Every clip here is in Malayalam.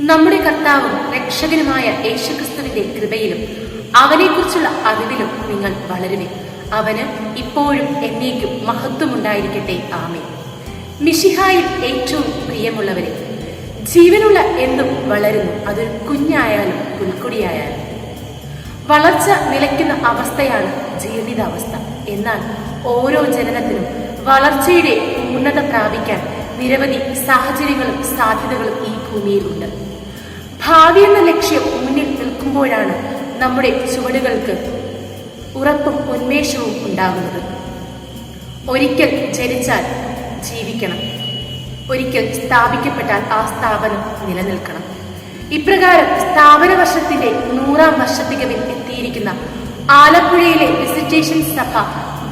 നമ്മുടെ കർത്താവും രക്ഷകനുമായ യേശുക്രിസ്തുവിന്റെ കൃപയിലും അവനെക്കുറിച്ചുള്ള അറിവിലും നിങ്ങൾ വളരുവിൻ. അവന് ഇപ്പോഴും എന്നേക്കും മഹത്വമുണ്ടായിരിക്കട്ടെ. ആമേ മിഷിഹായിൽ ഏറ്റവും പ്രിയമുള്ളവരെ ജീവനുള്ള എന്നും വളരുന്നു. അതൊരു കുഞ്ഞായാലും പുൽക്കുടിയായാലും. വളർച്ച നിലയ്ക്കുന്ന അവസ്ഥയാണ് ജീർണിതാവസ്ഥ എന്നാൽ ഓരോ ജനനത്തിനും വളർച്ചയുടെ പൂർണത പ്രാപിക്കാൻ നിരവധി സാഹചര്യങ്ങളും സാധ്യതകളും ഈ ഭൂമിയിലുണ്ട്. ഭാവി എന്ന ലക്ഷ്യം മുന്നിൽ നിൽക്കുമ്പോഴാണ് നമ്മുടെ ചുവടുകൾക്ക് ഉറപ്പും ഉന്മേഷവും ഉണ്ടാകുന്നത്. ഒരിക്കൽ ജനിച്ചാൽ ജീവിക്കണം. ഒരിക്കൽ സ്ഥാപിക്കപ്പെട്ടാൽ ആ സ്ഥാപനം നിലനിൽക്കണം. ഇപ്രകാരം സ്ഥാപന വർഷത്തിന്റെ നൂറാം വർഷത്തികവിൽ എത്തിയിരിക്കുന്ന ആലപ്പുഴയിലെ വിസിറ്റേഷൻ സഭ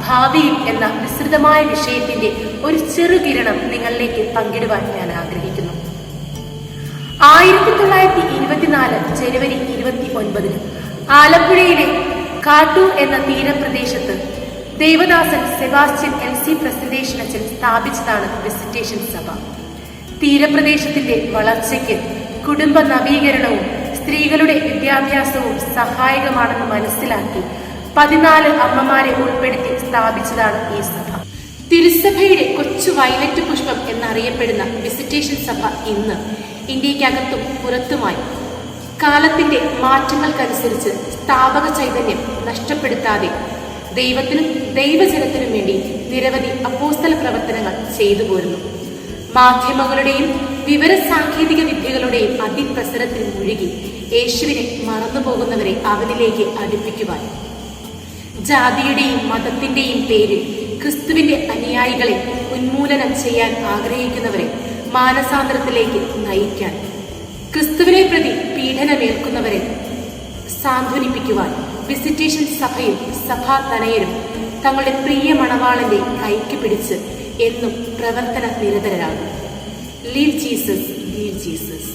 ഭാവിയിൽ എന്ന വിസ്തൃതമായ വിഷയത്തിന്റെ ഒരു ചെറുകിരണം നിങ്ങളിലേക്ക് പങ്കിടുവാൻ ഞാൻ ആഗ്രഹിക്കുന്നു. ആയിരത്തി തൊള്ളായിരത്തി ഇരുപത്തിനാല് ജനുവരി ഇരുപത്തി ഒൻപതിന് ആലപ്പുഴയിലെ കാട്ടൂർ എന്ന തീരപ്രദേശത്ത് Devadasan Sebastian L C presentation അച്ഛൻ സ്ഥാപിച്ചതാണ് വിസിറ്റേഷൻ സഭ. തീരപ്രദേശത്തിന്റെ വളർച്ചയ്ക്ക് കുടുംബ നവീകരണവും സ്ത്രീകളുടെ വിദ്യാഭ്യാസവും സഹായകമാണെന്ന് മനസ്സിലാക്കി പതിനാല് അമ്മമാരെ ഉൾപ്പെടുത്തി സ്ഥാപിച്ചതാണ് ഈ സഭ. തിരുസഭയുടെ കൊച്ചു വയലറ്റ് പുഷ്പം എന്നറിയപ്പെടുന്ന വിസിറ്റേഷൻ സഭ ഇന്ന് ഇന്ത്യക്കകത്തും പുറത്തുമായി. കാലത്തിന്റെ മാറ്റങ്ങൾക്കനുസരിച്ച് സ്ഥാപക ചൈതന്യം നഷ്ടപ്പെടുത്താതെ ദൈവത്തിനും ദൈവജനത്തിനും വേണ്ടി നിരവധി അപ്പോസ്തല പ്രവർത്തനങ്ങൾ ചെയ്തു പോരുന്നു. മാധ്യമങ്ങളുടെയും വിവര സാങ്കേതിക വിദ്യകളുടെയും അതിപ്രസരത്തിൽ മുഴുകി യേശുവിനെ മറന്നുപോകുന്നവരെ അവനിലേക്ക് അടുപ്പിക്കുവാൻ ജാതിയുടെയും മതത്തിന്റെയും പേരിൽ ക്രിസ്തുവിന്റെ അനുയായികളെ ഉന്മൂലനം ചെയ്യാൻ ആഗ്രഹിക്കുന്നവരെ മാനസാന്തരത്തിലേക്ക് നയിക്കാൻ ക്രിസ്തുവിനെ പ്രതി പീഡനമേൽക്കുന്നവരെ സാന്ത്വനിപ്പിക്കുവാൻ വിസിറ്റേഷൻ സഭയും സഭാ തനയരും തങ്ങളുടെ പ്രിയ മണവാളന്റെ കൈക്ക് പിടിച്ച് എന്നും പ്രവർത്തന നിരതരാകും ലീവ് ജീസസ് ലീവ് ജീസസ്